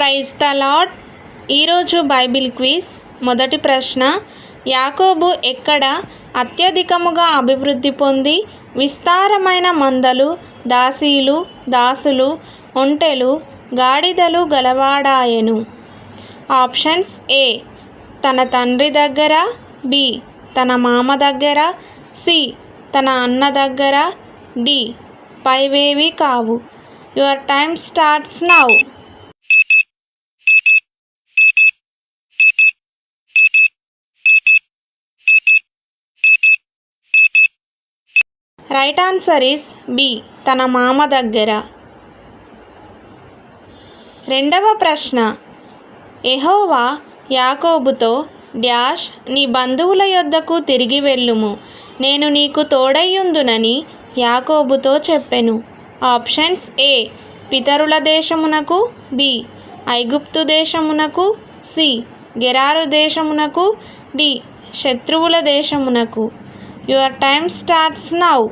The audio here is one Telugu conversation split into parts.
ప్రైజ్ ద లాడ్ ఈరోజు బైబిల్ క్విజ్. మొదటి ప్రశ్న యాకోబు ఎక్కడ అత్యధికముగా అభివృద్ధి పొంది విస్తారమైన మందలు దాసీలు దాసులు ఒంటెలు గాడిదలు గలవాడాయెను? ఆప్షన్స్ ఏ తన తండ్రి దగ్గర బి తన మామ దగ్గర సి తన అన్న దగ్గర డి పైవేవి కావు. Your time starts now. Right answer is B తన మామ దగ్గర. రెండవ ప్రశ్న ఎహోవా యాకోబుతో డ్యాష్ నీ బంధువుల యొద్దకు తిరిగి వెళ్ళుము. నేను నీకు తోడయ్యుందునని యాకోబుతో చెప్పెను. ఆప్షన్స్ ఏ పితరుల దేశమునకు బి ఐగుప్తు దేశమునకు సి గెరారు దేశమునకు డి శత్రువుల దేశమునకు. Your time starts now.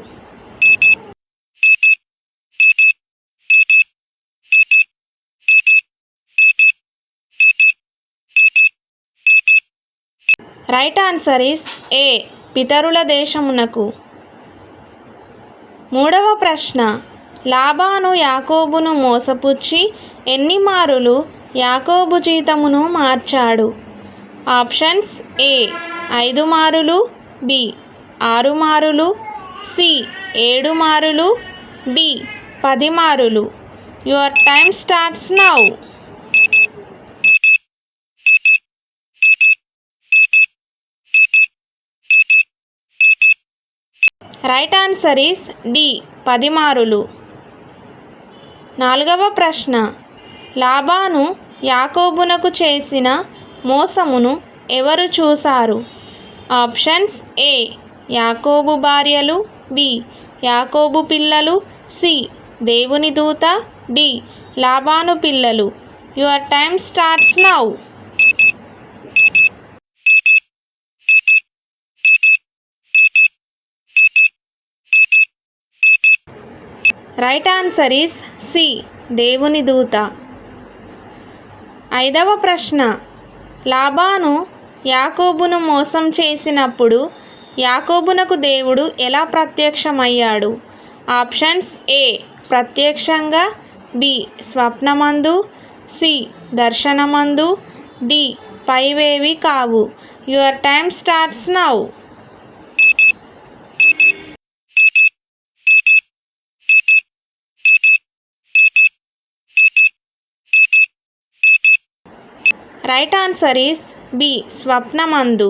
Right answer is A పితరుల దేశమునకు. మూడవ ప్రశ్న. లాభాను యాకోబును మోసపుచ్చి ఎన్ని మారులు యాకోబు జీతమును మార్చాడు? ఆప్షన్స్ ఏ ఐదు మారులు బి ఆరు మారులు సి ఏడు మారులు డి పది మారులు. Your time starts now right answer is D పదిమారులు. నాలుగవ ప్రశ్న. లాబాను యాకోబునకు చేసిన మోసమును ఎవరు చూశారు? ఆప్షన్స్ ఏ యాకోబు భార్యలు బి యాకోబు పిల్లలు సి దేవుని దూత డి లాబాను పిల్లలు. Your time starts now. Right answer is C దేవుని దూత. ఐదవ ప్రశ్న. లాబాను యాకోబును మోసం చేసినప్పుడు యాకోబునకు దేవుడు ఎలా ప్రత్యక్షమయ్యాడు? ఆప్షన్స్ ఏ ప్రత్యక్షంగా. బి స్వప్నమందు. సి దర్శనమందు. డి పైవేవి కావు. Your time starts now right answer is B స్వప్నమందు.